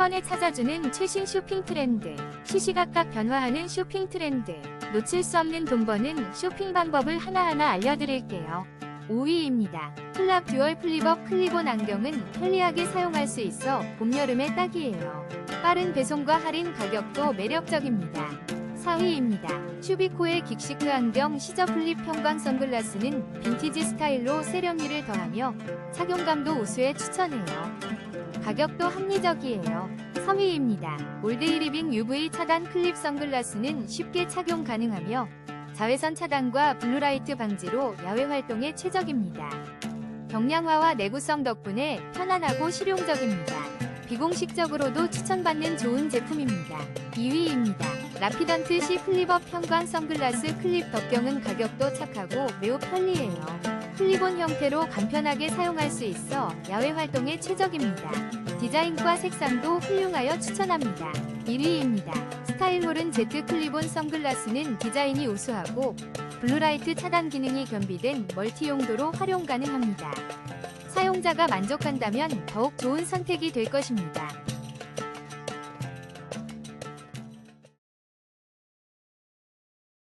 번에 찾아주는 최신 쇼핑 트렌드, 시시각각 변화하는 쇼핑 트렌드, 놓칠 수 없는 돈 버는 쇼핑 방법을 하나하나 알려드릴게요. 5위입니다. 클랍 듀얼 플립업 클립온 안경은 편리하게 사용할 수 있어 봄, 여름에 딱이에요. 빠른 배송과 할인 가격도 매력적입니다. 4위입니다. 슈비코의 긱시크 안경 시저 플립 형광 선글라스는 빈티지 스타일로 세련미를 더하며 착용감도 우수해 추천해요. 가격도 합리적이에요. 3위입니다. 올데이 리빙 UV 차단 클립 선글라스는 쉽게 착용 가능하며 자외선 차단과 블루라이트 방지로 야외 활동에 최적입니다. 경량화와 내구성 덕분에 편안하고 실용적입니다. 비공식적으로도 추천받는 좋은 제품입니다. 2위입니다. 라피던트 C 플립업 형광 선글라스 클립 덕경은 가격도 착하고 매우 편리해요. 클립온 형태로 간편하게 사용할 수 있어 야외 활동에 최적입니다. 디자인과 색상도 훌륭하여 추천합니다. 1위입니다. 스타일홀은 Z 클립온 선글라스는 디자인이 우수하고 블루라이트 차단 기능이 겸비된 멀티 용도로 활용 가능합니다. 사용자가 만족한다면 더욱 좋은 선택이 될 것입니다.